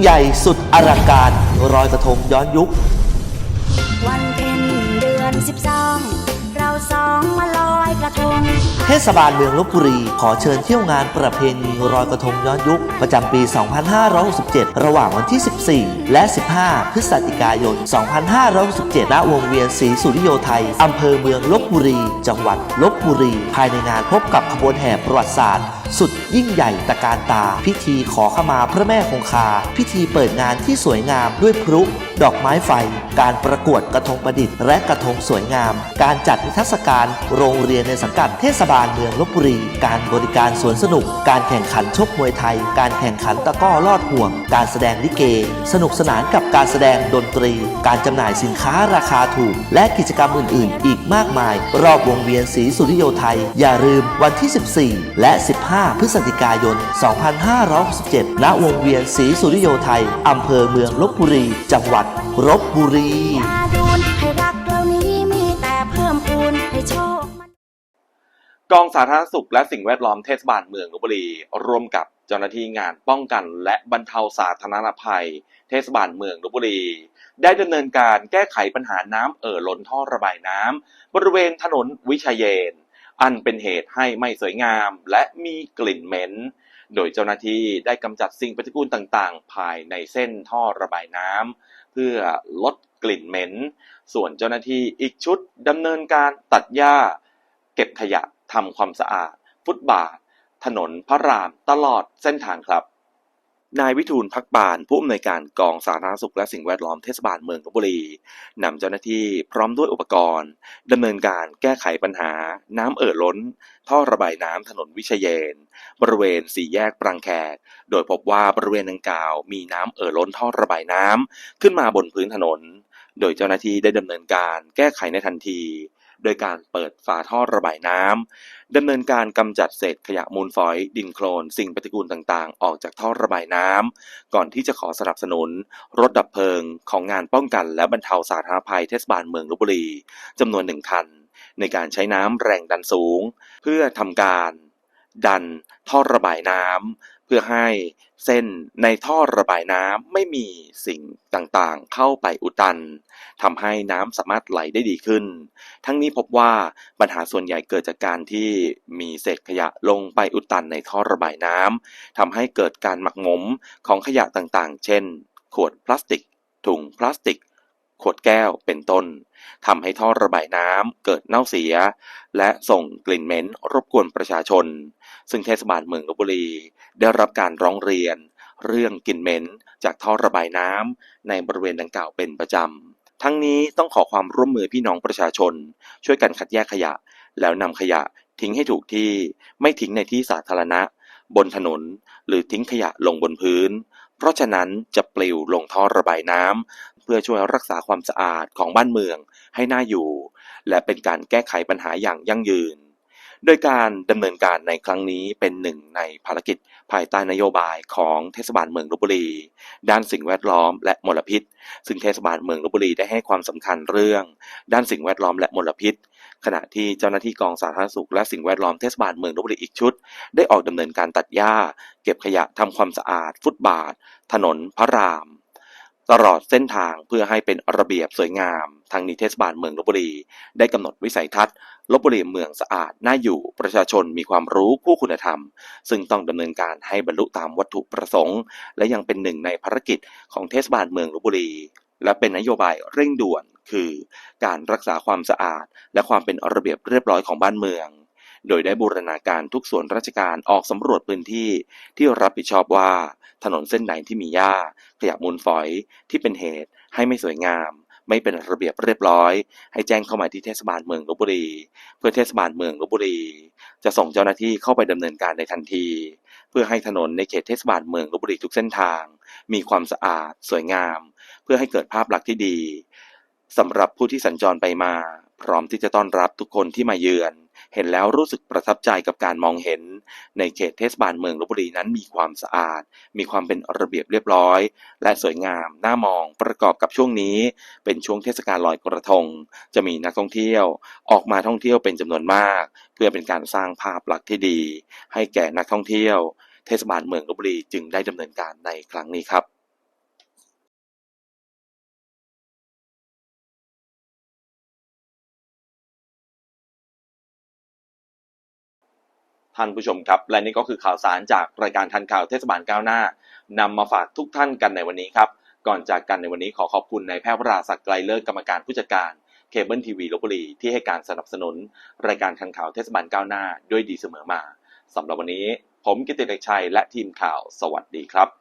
ยิ่งใหญ่สุดอลังการรอยกระทงย้อนยุค วันเพ็ญเดือนสิบสองเราสองมาลอยกระทง เทศบาลเมืองลบบุรีขอเชิญเที่ยวงานประเพณีรอยกระทงย้อนยุค ประจำปี 2567 ระหว่างวันที่ 14 และ 15 พฤศจิกายน 2567ณวงเวียนศรีสุริโยไทยอำเภอเมืองลบบุรี จังหวัดลบบุรี ภายในงานพบกับขบวนแห่ประวัติศาสตร์ สุดยิ่งใหญ่ตะการตา พิธีขอขมาพระแม่คงคา พิธีเปิดงานที่สวยงามด้วยพลุดอกไม้ไฟ การประกวดกระทงประดิษฐ์และกระทงสวยงาม การจัดนิทรรศการโรงเรียนในสังกัดเทศบาลเมืองลบบุรี การบริการสวนสนุก การแข่งขันชกมวยไทย การแข่งขันตะก้อลอดห่วง การแสดงลิเก สนุกสนานกับการแสดงดนตรี การจำหน่ายสินค้าราคาถูก และกิจกรรมอื่น ๆ อีกมากมาย รอบวงเวียนศรีสุริโยไทย อย่าลืมวันที่ 14 และ 15พฤศจิกายน 2567 ณ วงเวียนศรีสุริโยไทย อำเภอเมืองลบบุรี จังหวัดลบบุรีตาดูนให้รักเรานี้มีแต่เพิ่มพูนให้โชคมันกองสาธารณสุขและสิ่งแวดล้อมเทศบาลเมืองลบบุรี ร่วมกับเจ้าหน้าที่งานป้องกันและบรรเทาสาธารณภัย เทศบาลเมืองลบบุรี ได้ดำเนินการแก้ไขปัญหาน้ำเอ่อล้นท่อระบายน้ำบริเวณถนนวิชัยเยน อันเป็นเหตุให้ไม่สวยงามและมีกลิ่นเหม็น โดยเจ้าหน้าที่ได้กำจัดสิ่งปฏิกูลต่างๆ ภายในเส้นท่อระบายน้ำเพื่อลดกลิ่นเหม็น ส่วนเจ้าหน้าที่อีกชุดดำเนินการตัดหญ้า เก็บขยะทำความสะอาด ฟุตบาท ถนนพระรามตลอดเส้นทางครับ นายวิทูลพักบาน ผู้อำนวยการกองสาธารณสุขและสิ่งแวดล้อมเทศบาลเมืองลบบุรีนำเจ้าหน้าที่พร้อมด้วยอุปกรณ์ดำเนินการแก้ไขปัญหา น้ำเอ่อล้น ท่อระบายน้ำถนนวิเชยเยนบริเวณสี่แยกปรังแขก โดยพบว่าบริเวณดังกล่าวมีน้ำเอ่อล้นท่อระบายน้ำขึ้นมาบนพื้นถนน โดยเจ้าหน้าที่ได้ดำเนินการแก้ไขในทันที โดยการเปิดฝาท่อระบายน้ำดำเนินการกำจัดเศษขยะมูลฝอย ดินโคลน สิ่งปฏิกูลต่างๆ ออกจากท่อระบายน้ำก่อนที่จะขอสนับสนุน รถดับเพลิงของงานป้องกัน และบรรเทาสาธารณภัยเทศบาลเมืองลบบุรีจำนวนหนึ่งคัน ในการใช้น้ำแรงดันสูง เพื่อทำการดันท่อระบายน้ำ พื่อให้เส้นในท่อระบายน้ำไม่มีสิ่งต่างๆ เข้าไปอุดตันทำให้น้ำสามารถไหลได้ดีขึ้น ทั้งนี้พบว่าปัญหาส่วนใหญ่เกิดจากการที่มีเศษขยะลงไปอุดตันในท่อระบายน้ำทำให้เกิดการหมักหมมของขยะต่างๆ เช่น ขวดพลาสติก ถุงพลาสติก ขวดแก้วเป็นต้นทำให้ท่อระบายน้ำเกิดเน่าเสีย และส่งกลิ่นเหม็นรบกวนประชาชน ซึ่งเทศบาลเมืองลบบุรี ได้รับการร้องเรียน เรื่องกลิ่นเหม็นจากท่อระบายน้ำในบริเวณดังกล่าวเป็นประจำ ทั้งนี้ต้องขอความร่วมมือพี่น้องประชาชน ช่วยกันคัดแยกขยะ แล้วนำขยะทิ้งให้ถูกที่ไม่ทิ้งในที่สาธารณะ บนถนน หรือทิ้งขยะลงบนพื้น เพราะฉะนั้นจะปลิวลงท่อระบายน้ำเพื่อช่วยรักษาความสะอาดของบ้านเมืองให้น่าอยู่ และเป็นการแก้ไขปัญหาอย่างยั่งยืน โดยการดำเนินการในครั้งนี้เป็นหนึ่งในภารกิจภายใต้นโยบายของเทศบาลเมืองลบบุรี ด้านสิ่งแวดล้อมและมลพิษ ซึ่งเทศบาลเมืองลบบุรีได้ให้ความสำคัญเรื่อง ด้านสิ่งแวดล้อมและมลพิษ ขณะที่เจ้าหน้าที่กองสาธารณสุขและสิ่งแวดล้อมเทศบาลเมืองลบบุรีอีกชุด ได้ออกดำเนินการตัดหญ้า เก็บขยะทำความสะอาด ฟุตบาท ถนนพระราม ตลอดเส้นทางเพื่อให้เป็นระเบียบสวยงาม ทางนี้เทศบาลเมืองลบบุรี ได้กำหนดวิสัยทัศน์ลบบุรีเมืองสะอาดน่าอยู่ประชาชนมีความรู้คู่คุณธรรม ซึ่งต้องดำเนินการให้บรรลุตามวัตถุประสงค์ และยังเป็นหนึ่งในภารกิจของเทศบาลเมืองลบบุรี และเป็นนโยบายเร่งด่วนคือ การรักษาความสะอาด และความเป็นระเบียบเรียบร้อยของบ้านเมือง โดยได้บูรณาการทุกส่วนราชการออกสำรวจพื้นที่ที่รับผิดชอบว่า ถนนเส้นไหนที่มีหญ้า ขยะมูลฝอยที่เป็นเหตุให้ไม่สวยงาม ไม่เป็นระเบียบเรียบร้อย ให้แจ้งเข้ามาที่เทศบาลเมืองลบบุรี เพื่อเทศบาลเมืองลบบุรี จะส่งเจ้าหน้าที่เข้าไปดำเนินการในทันที เพื่อให้ถนนในเขตเทศบาลเมืองลบบุรีทุกเส้นทาง มีความสะอาด สวยงาม เพื่อให้เกิดภาพลักษณ์ที่ดีสำหรับผู้ที่สัญจรไปมา พร้อมที่จะต้อนรับทุกคนที่มาเยือน เห็นแล้วรู้สึกประทับใจกับการมองเห็น ในเขตเทศบาลเมืองลบบุรีนั้นมีความสะอาด มีความเป็นระเบียบเรียบร้อย และสวยงามน่ามองประกอบกับช่วงนี้ เป็นช่วงเทศกาลลอยกระทง จะมีนักท่องเที่ยว ออกมาท่องเที่ยวเป็นจำนวนมาก เพื่อเป็นการสร้างภาพลักษณ์ที่ดี ให้แก่นักท่องเที่ยว เทศบาลเมืองลบบุรีจึงได้ดำเนินการในครั้งนี้ครับ ท่านผู้ชมครับ และนี่ก็คือข่าวสารจากรายการทันข่าวเทศบาลก้าวหน้านำมาฝากทุกท่านกันในวันนี้ครับ ก่อนจากกันในวันนี้ขอขอบคุณนายแพทย์วราศักดิ์ไกลเลิศกรรมการผู้จัดการเคเบิลทีวีลบบุรีที่ให้การสนับสนุน รายการทันข่าวเทศบาลก้าวหน้า ด้วยดีเสมอมาสำหรับวันนี้ ผมกิติเดชชัยและทีมข่าวสวัสดีครับ